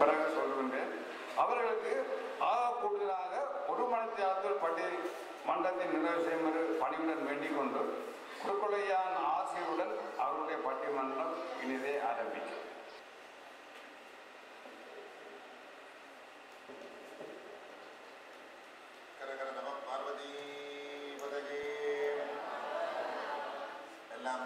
பிறகு சொல்லுகின்றேன் அவர்களுக்கு ஆக கூடுதலாக ஒரு மணித்தியாரத்தில் பட்டி மண்டலத்தை நிறைவு செய்யுமாறு பணியுடன் வேண்டிக் கொண்டு குறுக்குலையான ஆசையுடன் அவருடைய பட்டிமன்றம் இனிதே ஆரம்பிக்கும். பார்வதி எல்லாம்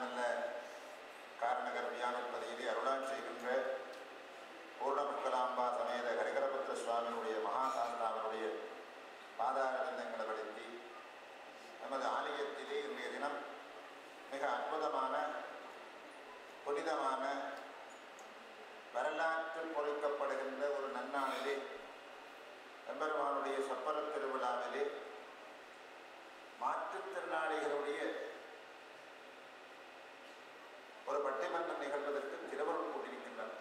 ஒரு பட்டிமன்றம் நிகழ்வதற்கு திருவருள் கூட்டியிருக்கின்றனர்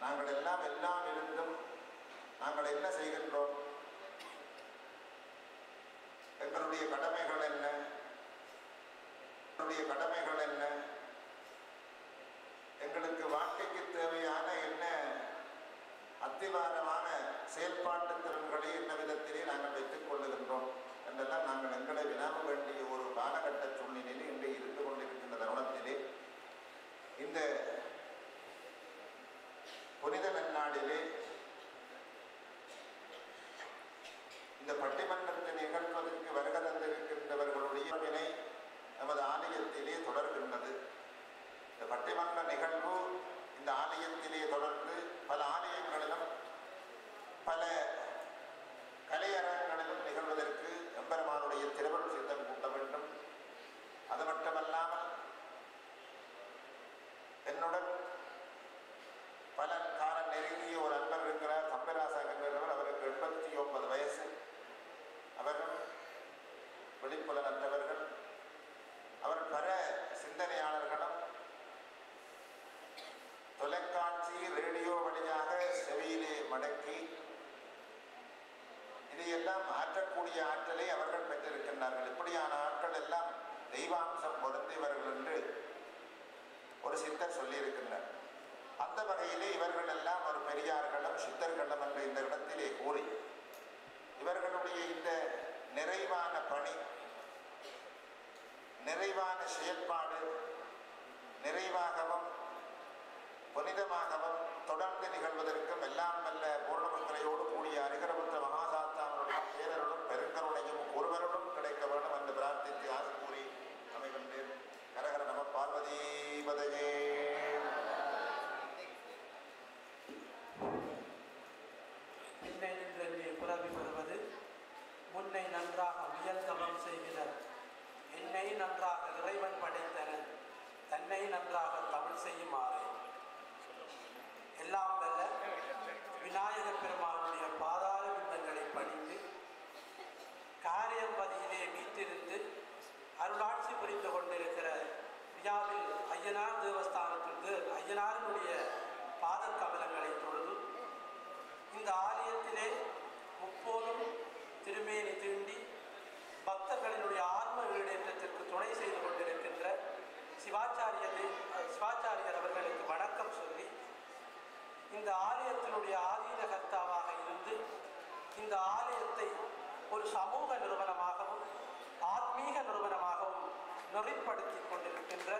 நாங்கள் எல்லாம் எல்லாம் இருந்தும் நாங்கள் என்ன செய்கின்றோம்? எங்களுடைய கடமைகள் என்ன? எங்களுடைய கடமைகள் என்ன? எங்களுக்கு வாழ்க்கைக்கு தேவையான என்ன அத்திவாரமான செயல்பாட்டு திறன்களை என்ன விதத்திலே நாங்கள் வைத்துக் கொள்ளுகின்றோம் என்றெல்லாம் நாங்கள் எங்களை வினாவ வேண்டிய ஒரு காலகட்ட சூழ்நிலையில் இன்றைய இருந்து கொண்டிருக்கின்ற தருணத்திலே இந்த புனித நன்னாளிலே இந்த பட்டிமன்றத்தை நிகழ்வதற்கு வருகை தந்திருக்கின்றவர்களுடைய வினை நமது ஆலயத்திலே தொடர்கின்றது இந்த பட்டிமன்ற நிகழ்வு இந்த ஆலயத்திலே தொடர்ந்து பல ஆலயங்களிலும் பல கலையரங்களிலும் நிகழ்வதற்கு எம்பெருமானுடைய திருவருள் சித்தம் கூட்ட வேண்டும் அது மட்டுமல்லாமல் என்னுடன் பல காலம் நெருங்கிய ஒரு அன்பர் இருக்கிறார் தம்பராசா என்கிறவர் அவருக்கு எண்பத்தி ஒன்பது வயசு அவரும் விழிப்புலனற்றவர்கள் அவர் பல சிந்தனையாளர்களும் தொலைக்காட்சி ரேடியோ வழியாக செவியிலே மடக்கி இதையெல்லாம் மாற்றக்கூடிய ஆற்றலை அவர்கள் பெற்றிருக்கின்றார்கள். இப்படியான ஆட்கள் எல்லாம் தெய்வாம்சம் பொருந்தியவர்கள் என்று ஒரு சித்தர் சொல்லியிருக்கின்றார். அந்த வகையிலே இவர்கள் எல்லாம் ஒரு பெரியார்களும் சித்தர்களும் என்ற இந்த இடத்திலே கூறி இவர்களுடைய இந்த நிறைவான பணி நிறைவான செயல்பாடு நிறைவாகவும் புனிதமாகவும் தொடர்ந்து நிகழ்வதற்கும் எல்லாம் மெல்ல பூர்ணமங்களையோடு கூடிய அருகரபுத்த மகாசாத்தாமனுடைய பேரருளும் பெருங்கருணையும் ஒருவருடன் கிடைக்க வேண்டும் என்று பிரார்த்தித்து ஆசி கூறி அமைகின்றேன். கரகர நம பார்வதி. சமூக நிறுவனமாகவும் ஆத்மீக நிறுவனமாகவும் நெறிப்படுத்தி கொண்டிருக்கின்ற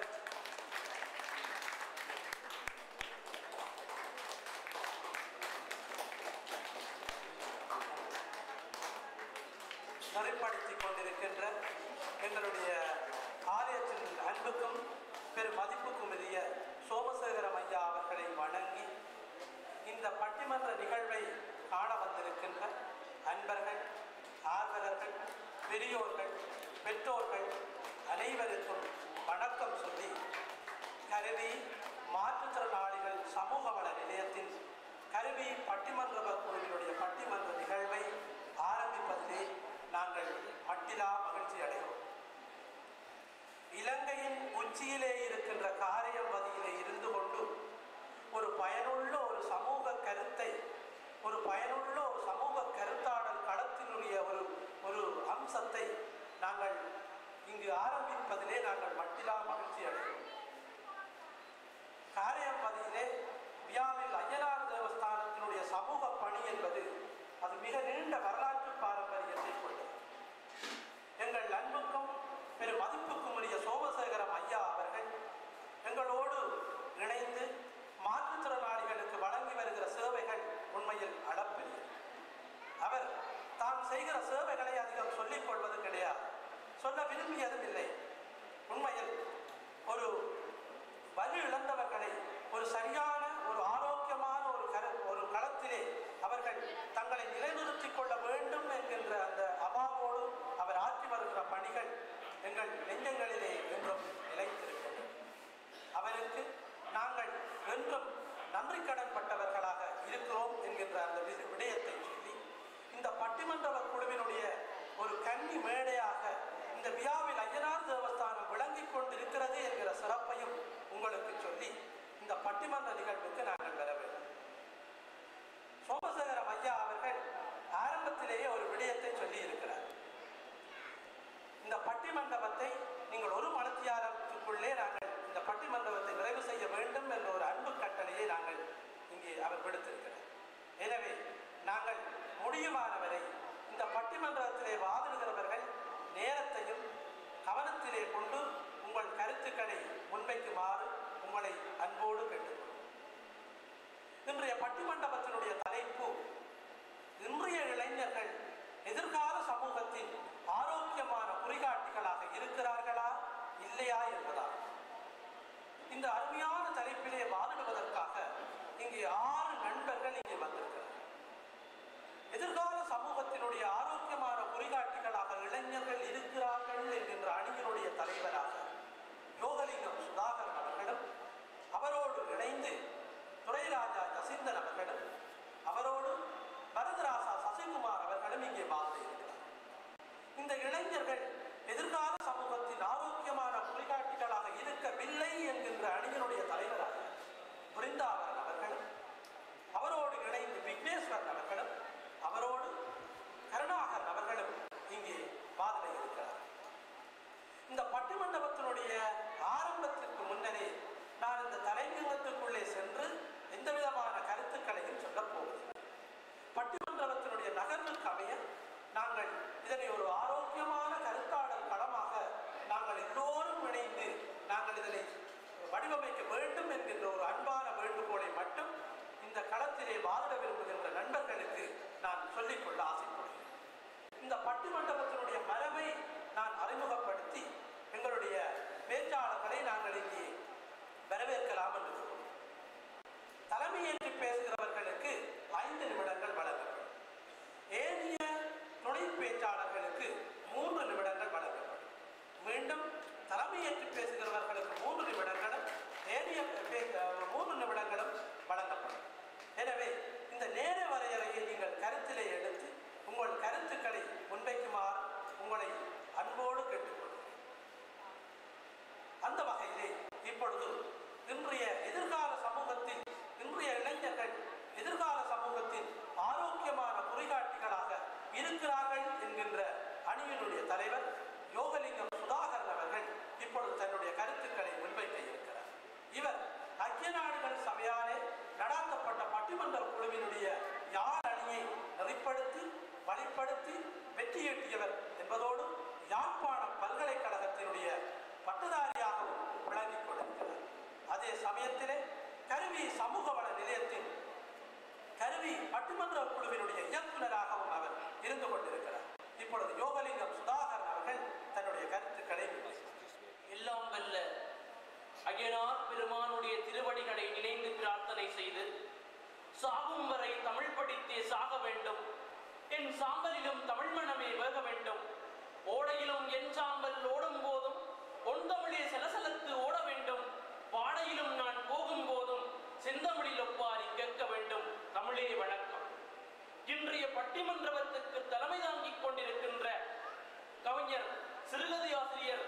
நெறிப்படுத்தி கொண்டிருக்கின்ற எங்களுடைய ஆலயத்தின் அன்புக்கும் பெரும் மதிப்புக்கும் உரிய சோமசேகரம் ஐயா அவர்களை வணங்கி இந்த பட்டிமன்ற நிகழ்வை காண வந்திருக்கின்ற அன்பர்கள் ஆர்வலர்கள் பெரியோர்கள் பெற்றோர்கள் அனைவருக்கும் வணக்கம் சொல்லி கருவி மாற்றுத்திறனாளிகள் சமூக வள நிலையத்தின் கருவி பட்டிமன்ற குழுவினுடைய பட்டிமன்ற நிகழ்வை ஆரம்பிப்பதிலே நாங்கள் மட்டிலா மகிழ்ச்சி அடைகிறோம். இலங்கையின் உச்சியிலே இருக்கின்ற காரியம்பதியிலே இருந்து கொண்டு ஒரு பயனுள்ள ஒரு சமூக கருத்தை ஒரு பயனுள்ள ஒரு சமூக கருத்தாடல் ஒரு ஒரு அம்சத்தை நாங்கள் இங்கு ஆரம்பிப்பதிலே நாங்கள் மட்டிலா மகிழ்ச்சி அடைகிறோம் காரியம்பதியிலே வியாவில் ஐயனா நன்றிக்கடன் பட்டவர்களாக இருக்கிறோம் என்கின்ற அந்த விடயத்தை சொல்லி இந்த பட்டிமன்ற குழுவினுடைய ஒரு கன்னி மேடையாக இந்த விழாவில் ஐயனார் தேவஸ்தானம் விளங்கி கொண்டிருக்கிறது என்கிற சிறப்பையும் உங்களுக்கு சொல்லி இந்த பட்டிமன்ற நிகழ்வுக்கு நான் ஆறு நண்பர்கள் இங்கே வந்திருக்கிறார் எதிர்கால சமூகத்தினுடைய ஆரோக்கியமான குறிகாட்டிகளாக இளைஞர்கள் இருக்கிறார்கள் என்கின்ற அணியினுடைய தலைவராக யோகலிங்கம் சுதாகர் அவர்களும் அவரோடு இணைந்து துரைராஜா ஜசிந்தன் அவர்களும் அவரோடு பரதராசா சசிகுமார் அவர்களும் இங்கே வாழ்ந்திருக்கிறார் இந்த இளைஞர்கள் எதிர்கால சமூகத்தின் ஆரோக்கியமான குறிகாட்டிகளாக இருக்கவில்லை என்கின்ற அணியினுடைய தலைவராக பிருந்தாவன் இதனை ஒரு ஆரோக்கியமான கருத்தாடல் படமாக நாங்கள் எல்லோரும் இணைந்து நாங்கள் இதனை வடிவமைக்க வேண்டும் என்கின்ற ஒரு அன்பான வேண்டுகோளை மட்டும் இந்த களத்திலே வாதிட விரும்புகின்ற நண்பர்களுக்கு நான் சொல்லிக்கொள்ள ஆசைப்படுகிறேன். இந்த பட்டு சாகும் வரை தமிழ் படித்தே சாக வேண்டும். என் சாம்பலிலும் தமிழ் மனமே வேக வேண்டும். ஓடையிலும் என் சாம்பல் ஓடும் போதும். பொன் சலசலத்து ஓட வேண்டும். பாடையிலும் நான் போகும் போதும். செந்தமிழில் ஒப்பாரி கேட்க வேண்டும். தமிழே வணக்கம். இன்றைய பட்டிமன்றத்துக்கு தலைமை தாங்கிக் கொண்டிருக்கின்ற கவிஞர் சிறுகதை ஆசிரியர்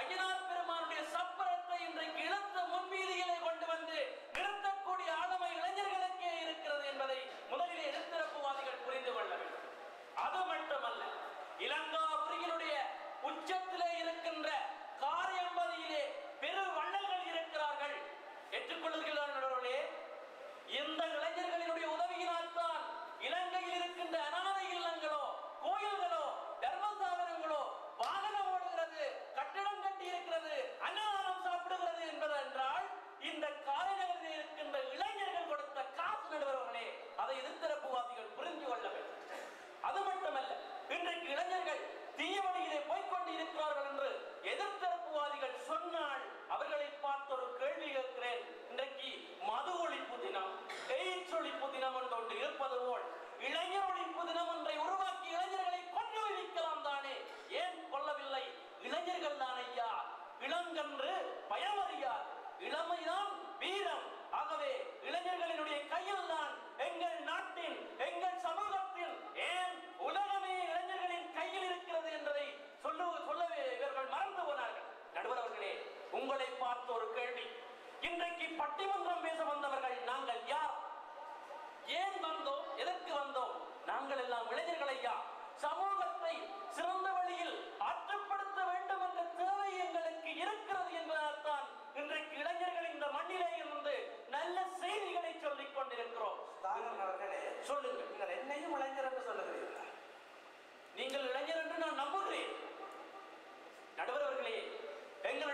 ஐயனார் பெருமானுடைய சப்பரத்தை இன்றைக்கு இழந்த முன்வீதிகளை கொண்டு வந்து நிறுத்தக்கூடிய ஆளுமை இளைஞர்களுக்கே இருக்கிறது என்பதை முதலிலே எழுத்திறப்புவாதிகள் புரிந்து கொள்ள வேண்டும். அது மட்டுமல்ல இளங்காபுரியினுடைய உச்சத்திலே இருக்கின்ற காரியம்பதியிலே பெரு வண்ணங்கள் இருக்கிறார்கள். ஏற்றுக்கொள்ளுகிறார்களே இந்த இளைஞர்களினுடைய உதவியினால்தான் இலங்கையில் இருக்கின்ற அனாதை இல்லங்களோ கோயில்களோ தர்மசாதன அன்னாரம் சாப்பிடுகிறது என்பதென்றால் இந்த காரணம்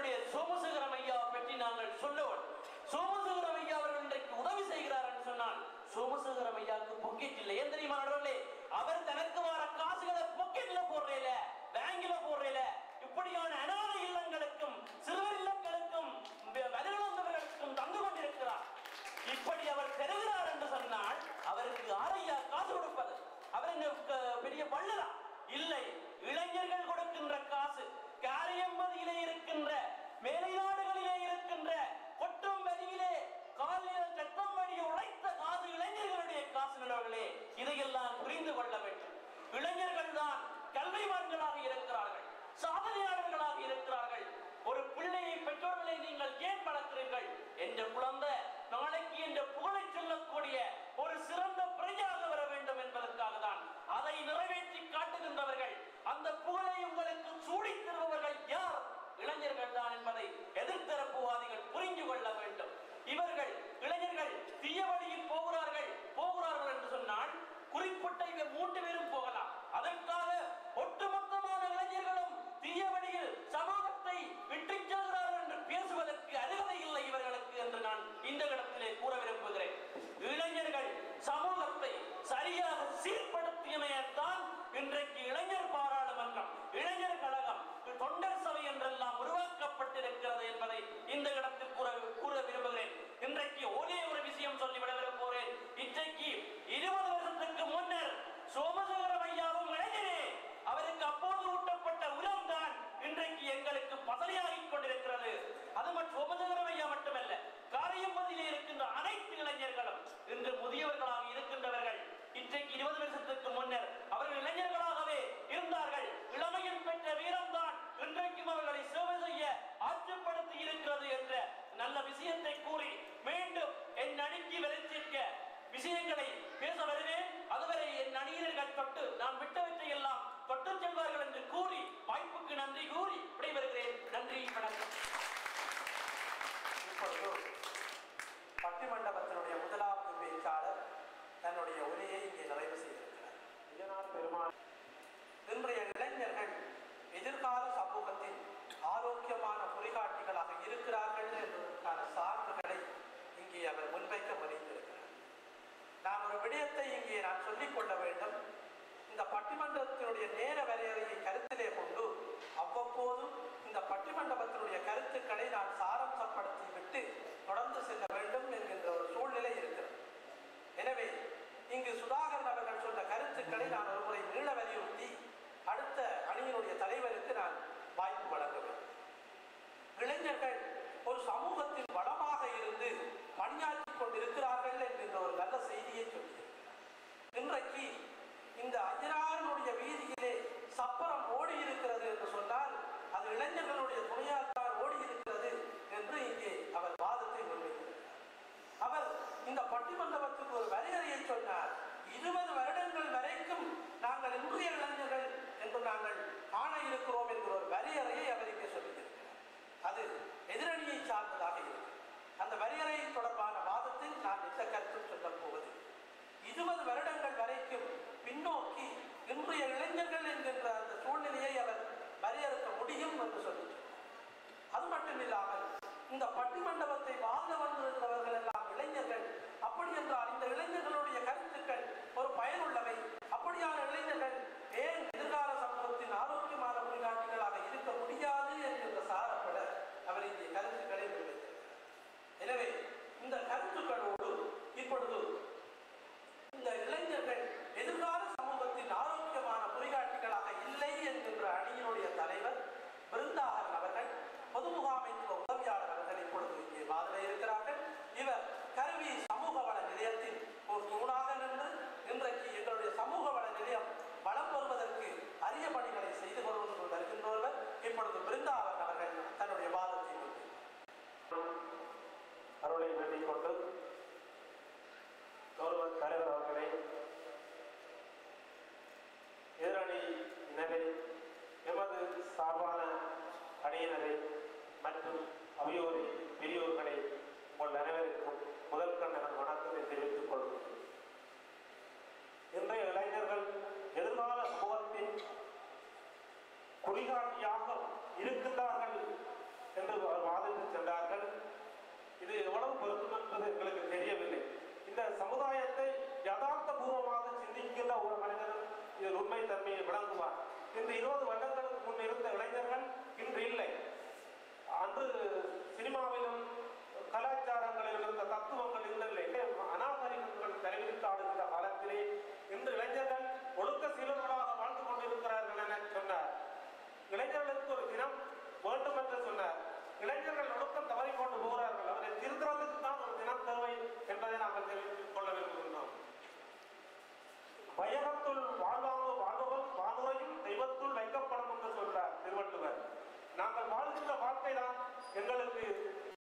எங்களுடைய சோமசுகரம் ஐயாவை பற்றி நாங்கள் சொல்லுவோம். சோமசுகரம் ஐயா அவர்கள் இன்றைக்கு உதவி செய்கிறார் என்று சொன்னால் சோமசுகரம் ஐயாவுக்கு பொக்கெட் இல்லை. ஏன் தெரியுமா அவர் தனக்கு வர காசுகளை பொக்கெட்ல போடுறேல பேங்க்ல போடுறேல இப்படியான அனாதை இல்லங்களுக்கும் சிறுவர் இல்லங்களுக்கும் வலுவிழந்தவர்களுக்கும் தந்து கொண்டிருக்கிறார். இப்படி அவர் பெறுகிறார் என்று சொன்னால் அவருக்கு ஆரையா காசு கொடுப்பது. அவர் பெரிய வள்ளலா? இல்லை இளைஞர்கள் கொடுக்கின்ற காசு காரியம்பதியிலே இருக்கின்ற மேலைநாடுகளிலே இருக்கின்ற கொட்டும் வரியிலே காலில் கட்டம் வழி உழைத்த காது இளைஞர்களுடைய காசு நிலவர்களே இதையெல்லாம் புரிந்து கொள்ள வேண்டும். இளைஞர்கள் தான் கல்விமான்களாக இருக்கிறார்கள் சாதனையாளர்களாக இருக்கிறார்கள். ஒரு பிள்ளையை பெற்றோர்களை நீங்கள் ஏன் வளர்க்கிறீர்கள்? என்ற குழந்தை நாளைக்கு என்ற புகழை சொல்லக்கூடிய ஒரு சிறந்த பிரஜையாக வர வேண்டும் என்பதற்காக தான் அதை நிறைவேற்றி காட்டுகின்றவர்கள் அந்த புகழை உங்களுக்கு சூடித் தருபவர்கள் யார் இளைஞர்கள் தான் என்பதை எதிர்த்தரப்புவாதிகள் புரிந்து கொள்ள வேண்டும் இவர்கள் இளைஞர்கள் தீய வழியில் போகிறார்கள் போகிறார்கள் என்று சொன்னால் குறிப்பிட்ட மூன்று பேரும் போகலாம். அதற்காக ஒட்டுமொத்தமான இளைஞர்களும் தீய வழியில் சமூகத்தை விட்டு செல்கிறார்கள் என்று பேசுவதற்கு அருகதை இல்லை இவர்களுக்கு என்று நான் இந்த இடத்திலே கூற விரும்புகிறேன். இளைஞர்கள் சமூகத்தை சரியாக சீர்படுத்தியமையத்தான் இன்றைக்கு இளைஞர் பாராளுமன்றம் இளைஞர் கழகம் தொண்டர் சபை என்றெல்லாம் உருவாக்கப்பட்டிருக்கிறது என்பதை இந்த இடத்தில் கூற கூற விரும்புகிறேன் இன்றைக்கு ஒரே ஒரு விஷயம் சொல்லிவிட விரும்புகிறேன் இன்றைக்கு இருபது வருஷத்துக்கு முன்னர் சோமசேகரம் ஐயாவும் இளைஞரே அவருக்கு அப்போது ஊட்டப்பட்ட உரம் தான் இன்றைக்கு எங்களுக்கு பதவியாகிக் கொண்டிருக்கிறது அது மட்டும் சோமசேகரம் ஐயா மட்டுமல்ல காரியம்பதியிலே இருக்கின்ற அனைத்து இளைஞர்களும் இன்று முதியவர்களாக இருக்கின்றவர்கள் இன்றைக்கு இருபது வருஷத்துக்கு முன்னர் அவர்கள் இளைஞர்களாகவே இருந்தார்கள் இளமையில் பெற்ற வீரம்தான் இன்றைக்கும் அவர்களை சேவை செய்ய ஆற்றுப்படுத்தி இருக்கிறது என்ற நல்ல விஷயத்தை கூறி மீண்டும் என் அணிக்கு வெளிச்சிருக்க விஷயங்களை பேச வருவேன் அதுவரை என் அணியினர்கள் தொட்டு நான் விட்டவற்றை எல்லாம் தொட்டு செல்வார்கள் என்று கூறி வாய்ப்புக்கு நன்றி கூறி விடைபெறுகிறேன் நன்றி வணக்கம் இப்பொழுது பட்டிமண்டபத்தினுடைய முதலாவது பேச்சாளர் தன்னுடைய உரையை இங்கே நிறைவு செய்திருக்கிறார் விஜயநாத் பெருமாள் இன்றைய இளைஞர்கள் எதிர்கால சமூகத்தின் ஆரோக்கியமான குறிகாட்டிகளாக இருக்கிறார்கள் என்பதற்கான சான்றுகளை இங்கே அவர் முன்வைக்க முனைந்திருக்கிறார் நான் ஒரு விடயத்தை இங்கே நான் சொல்லிக் கொள்ள வேண்டும் இந்த பட்டிமன்றத்தினுடைய நேர வரையறையை கருத்திலே கொண்டு அவ்வப்போது இந்த பட்டிமண்டபத்தினுடைய கருத்துக்களை நான் சாரம்சப்படுத்தி விட்டு தொடர்ந்து செல்ல வேண்டும் என்கின்ற ஒரு சூழ்நிலை இருக்கிறது எனவே இங்கு சுதாகரன் அவர்கள் நாட்களை நான் ஒருமுறை நீள வலியுறுத்தி அடுத்த அணியினுடைய தலைவருக்கு நான் வாய்ப்பு வழங்க வேண்டும் இளைஞர்கள் ஒரு சமூகத்தின் வளமாக இருந்து பணியாற்றிக் கொண்டிருக்கிறார்கள் என்கின்ற ஒரு நல்ல செய்தியை சொல்லியிருக்கிறார் இன்றைக்கு இந்த ஐயனாரனுடைய வீதியிலே சப்பரம் ஓடி இருக்கிறது என்று சொன்னால் அது இளைஞர்களுடைய துணையால் தான் ஓடி இருக்கிறது என்று இங்கே அவர் வாதத்தை முன்வைத்திருக்கிறார் அவர் இந்த பட்டிமண்டபத்துக்கு ஒரு வரையறையை சொன்னார் இருபது வருடங்கள் வரைக்கும் நாங்கள் இன்றைய இளைஞர்கள் என்று நாங்கள் காண இருக்கிறோம் என்கிற ஒரு வரையறையை அவர் சொல்லியிருக்கிறார். அது எதிரணியை சார்ந்ததாக இருக்கு அந்த வரையறை தொடர்பான வாதத்தில் நான் எந்த கருத்தும் சொல்லப் போவது இருபது வருடங்கள் வரைக்கும் பின்னோக்கி இன்றைய இளைஞர்கள் என்கின்ற அந்த சூழ்நிலையை அவர் வரையறுக்க முடியும் என்று சொல்லியிருக்கிறார். அது மட்டும் இல்லாமல் இந்த பட்டிமண்டபத்தை வாங்க வந்திருந்தவர்கள் எல்லாம் இளைஞர்கள். அப்படி என்றால் இந்த இளைஞர்களுடைய கருத்துக்கள் ஒரு பயனுள்ளவை.